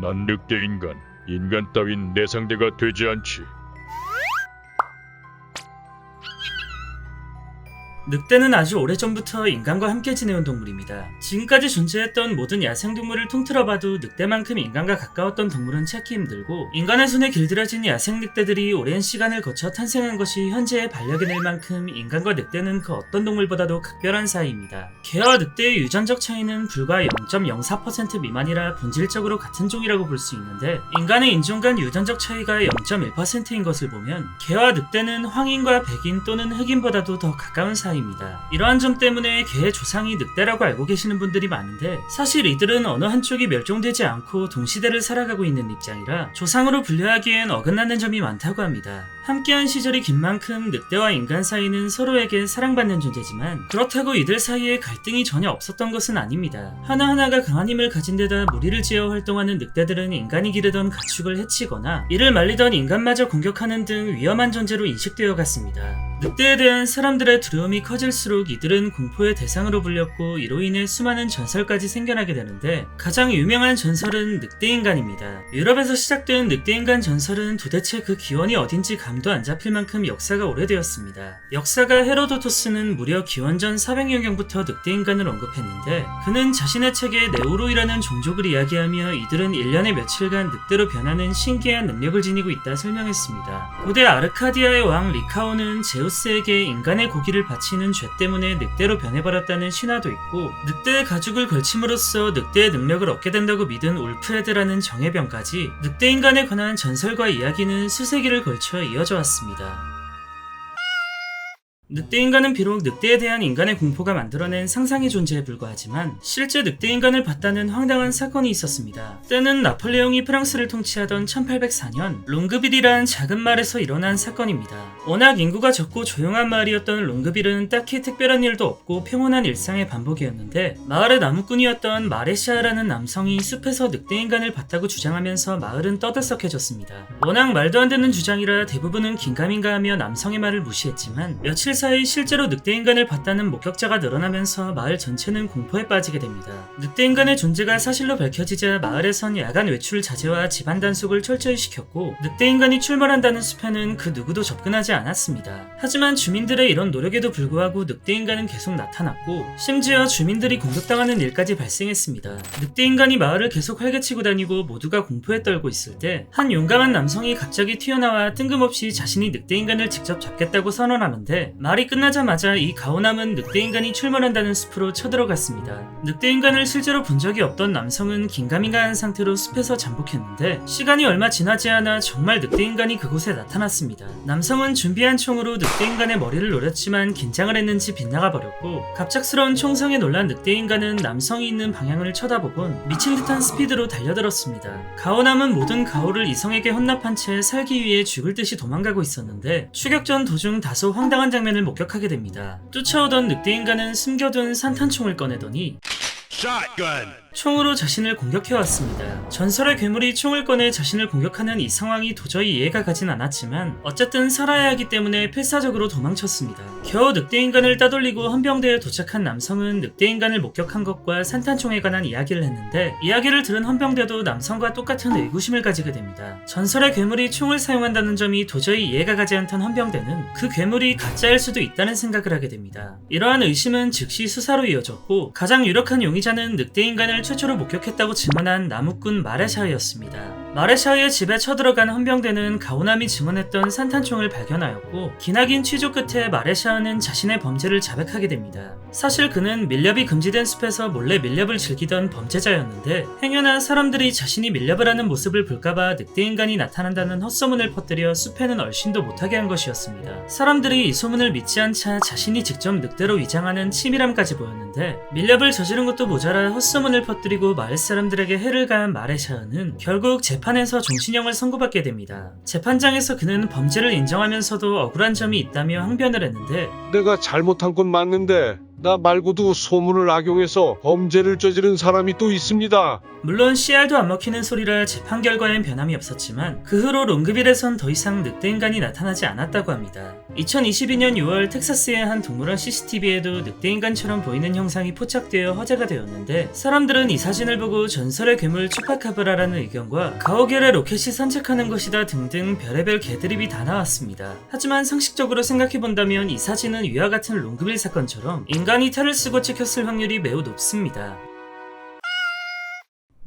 난 늑대 인간. 인간 따윈 내 상대가 되지 않지. 늑대는 아주 오래전부터 인간과 함께 지내온 동물입니다. 지금까지 존재했던 모든 야생동물을 통틀어 봐도 늑대만큼 인간과 가까웠던 동물은 찾기 힘들고 인간의 손에 길들여진 야생 늑대들이 오랜 시간을 거쳐 탄생한 것이 현재의 반려견일 만큼 인간과 늑대는 그 어떤 동물보다도 각별한 사이입니다. 개와 늑대의 유전적 차이는 불과 0.04% 미만이라 본질적으로 같은 종이라고 볼 수 있는데 인간의 인종 간 유전적 차이가 0.1%인 것을 보면 개와 늑대는 황인과 백인 또는 흑인보다도 더 가까운 사이 입니다. 이러한 점 때문에 개의 조상이 늑대라고 알고 계시는 분들이 많은데 사실 이들은 어느 한쪽이 멸종되지 않고 동시대를 살아가고 있는 입장이라 조상으로 분류하기엔 어긋나는 점이 많다고 합니다. 함께한 시절이 긴 만큼 늑대와 인간 사이는 서로에게 사랑받는 존재지만 그렇다고 이들 사이에 갈등이 전혀 없었던 것은 아닙니다. 하나하나가 강한 힘을 가진 데다 무리를 지어 활동하는 늑대들은 인간이 기르던 가축을 해치거나 이를 말리던 인간마저 공격하는 등 위험한 존재로 인식되어 갔습니다. 늑대에 대한 사람들의 두려움이 커질수록 이들은 공포의 대상으로 불렸고 이로 인해 수많은 전설까지 생겨나게 되는데 가장 유명한 전설은 늑대인간입니다. 유럽에서 시작된 늑대인간 전설은 도대체 그 기원이 어딘지 감도 안 잡힐 만큼 역사가 오래되었습니다. 역사가 헤로도토스는 무려 기원전 400년경부터 늑대인간을 언급했는데 그는 자신의 책에 네우로이라는 종족을 이야기하며 이들은 1년에 며칠간 늑대로 변하는 신기한 능력을 지니고 있다 설명했습니다. 고대 아르카디아의 왕 리카오는 제우스에게 인간의 고기를 바치는 죄 때문에 늑대로 변해버렸다는 신화도 있고 늑대의 가죽을 걸침으로써 늑대의 능력을 얻게 된다고 믿은 울프헤드라는 정예병까지 늑대인간에 관한 전설과 이야기는 수세기를 걸쳐 이어 져 왔습니다. 늑대 인간은 비록 늑대에 대한 인간의 공포가 만들어낸 상상의 존재에 불과하지만 실제 늑대 인간을 봤다는 황당한 사건이 있었습니다. 때는 나폴레옹이 프랑스를 통치하던 1804년 롱그빌이란 작은 마을에서 일어난 사건입니다. 워낙 인구가 적고 조용한 마을이었던 롱그빌은 딱히 특별한 일도 없고 평온한 일상의 반복이었는데 마을의 나무꾼이었던 마레시아라는 남성이 숲에서 늑대 인간을 봤다고 주장하면서 마을은 떠들썩해졌습니다. 워낙 말도 안 되는 주장이라 대부분은 긴가민가하며 남성의 말을 무시했지만 며칠 사이 실제로 늑대인간을 봤다는 목격자가 늘어나면서 마을 전체는 공포에 빠지게 됩니다. 늑대인간의 존재가 사실로 밝혀지자 마을에선 야간 외출 자제와 집안 단속을 철저히 시켰고 늑대인간이 출몰한다는 숲에는 그 누구도 접근하지 않았습니다. 하지만 주민들의 이런 노력에도 불구하고 늑대인간은 계속 나타났고 심지어 주민들이 공격당하는 일까지 발생했습니다. 늑대인간이 마을을 계속 활개치고 다니고 모두가 공포에 떨고 있을 때 한 용감한 남성이 갑자기 튀어나와 뜬금없이 자신이 늑대인간을 직접 잡겠다고 선언하는데 말이 끝나자마자 이 가오남은 늑대인간이 출몰한다는 숲으로 쳐들어갔습니다. 늑대인간을 실제로 본 적이 없던 남성은 긴가민가한 상태로 숲에서 잠복했는데 시간이 얼마 지나지 않아 정말 늑대인간이 그곳에 나타났습니다. 남성은 준비한 총으로 늑대인간의 머리를 노렸지만 긴장을 했는지 빗나가 버렸고 갑작스러운 총성에 놀란 늑대인간은 남성이 있는 방향을 쳐다보곤 미친 듯한 스피드로 달려들었습니다. 가오남은 모든 가오를 이성에게 혼납한 채 살기 위해 죽을 듯이 도망가고 있었는데 추격전 도중 다소 황당한 장면을 목격하게 됩니다. 쫓아오던 늑대인간은 숨겨둔 산탄총을 꺼내더니 Shotgun. 총으로 자신을 공격해왔습니다. 전설의 괴물이 총을 꺼내 자신을 공격하는 이 상황이 도저히 이해가 가진 않았지만 어쨌든 살아야 하기 때문에 필사적으로 도망쳤습니다. 겨우 늑대인간을 따돌리고 헌병대에 도착한 남성은 늑대인간을 목격한 것과 산탄총에 관한 이야기를 했는데 이야기를 들은 헌병대도 남성과 똑같은 의구심을 가지게 됩니다. 전설의 괴물이 총을 사용한다는 점이 도저히 이해가 가지 않던 헌병대는 그 괴물이 가짜일 수도 있다는 생각을 하게 됩니다. 이러한 의심은 즉시 수사로 이어졌고 가장 유력한 용의자는 늑대인간을 최초로 목격했다고 증언한 나무꾼 마레샤이였습니다. 마레샤이의 집에 쳐들어간 헌병대는 가오남이 증언했던 산탄총을 발견하였고 기나긴 취조 끝에 마레샤이는 자신의 범죄를 자백하게 됩니다. 사실 그는 밀렵이 금지된 숲에서 몰래 밀렵을 즐기던 범죄자였는데 행여나 사람들이 자신이 밀렵을 하는 모습을 볼까봐 늑대인간이 나타난다는 헛소문을 퍼뜨려 숲에는 얼씬도 못하게 한 것이었습니다. 사람들이 이 소문을 믿지 않자 자신이 직접 늑대로 위장하는 치밀함까지 보였는데 밀렵을 저지른 것도 모자라 헛소문을 퍼뜨리고 마을 사람들에게 해를 가한 마레샤은 결국 재판 에서 종신형을 선고받게 됩니다. 재판장에서 그는 범죄를 인정하면서도 억울한 점이 있다며 항변을 했는데 내가 잘못한 건 맞는데 나 말고도 소문을 악용해서 범죄를 저지른 사람이 또 있습니다. 물론 CR도 안 먹히는 소리라 재판 결과엔 변함이 없었지만 그 후로 롱그빌에선 더 이상 늑대 인간이 나타나지 않았다고 합니다. 2022년 6월 텍사스의 한 동물원 CCTV에도 늑대 인간처럼 보이는 형상이 포착되어 화제가 되었는데 사람들은 이 사진을 보고 전설의 괴물 추파카브라라는 의견과 가오갤의 로켓이 산책하는 것이다 등등 별의별 개드립이 다 나왔습니다. 하지만 상식적으로 생각해본다면 이 사진은 위와 같은 롱그빌 사건처럼 인 간이 탈을 쓰고 찍혔을 확률이 매우 높습니다.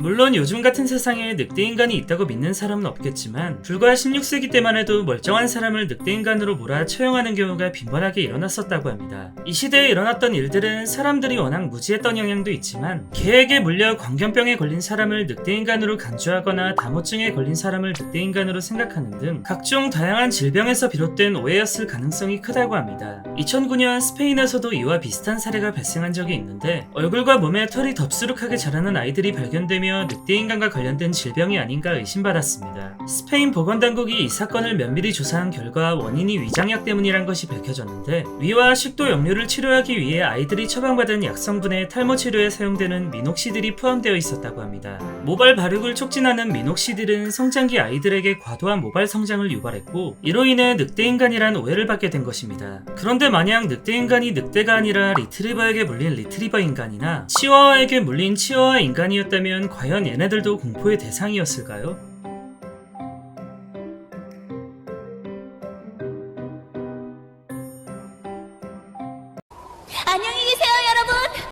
물론 요즘 같은 세상에 늑대 인간이 있다고 믿는 사람은 없겠지만 불과 16세기 때만 해도 멀쩡한 사람을 늑대 인간으로 몰아 처형하는 경우가 빈번하게 일어났었다고 합니다. 이 시대에 일어났던 일들은 사람들이 워낙 무지했던 영향도 있지만 개에게 물려 광견병에 걸린 사람을 늑대 인간으로 간주하거나 다모증에 걸린 사람을 늑대 인간으로 생각하는 등 각종 다양한 질병에서 비롯된 오해였을 가능성이 크다고 합니다. 2009년 스페인에서도 이와 비슷한 사례가 발생한 적이 있는데 얼굴과 몸에 털이 덥수룩하게 자라는 아이들이 발견되 며 늑대 인간과 관련된 질병이 아닌가 의심받았습니다. 스페인 보건당국이 이 사건을 면밀히 조사한 결과 원인이 위장약 때문이란 것이 밝혀졌는데 위와 식도 역류를 치료하기 위해 아이들이 처방받은 약 성분의 탈모 치료에 사용되는 미녹시딜이 포함되어 있었다고 합니다. 모발 발육을 촉진하는 미녹시딜은 성장기 아이들에게 과도한 모발 성장을 유발했고 이로 인해 늑대 인간이란 오해를 받게 된 것입니다. 그런데 만약 늑대 인간이 늑대가 아니라 리트리버에게 물린 리트리버 인간이나 치와와에게 물린 치와와 인간이었다면 과연 얘네들도 공포의 대상이었을까요?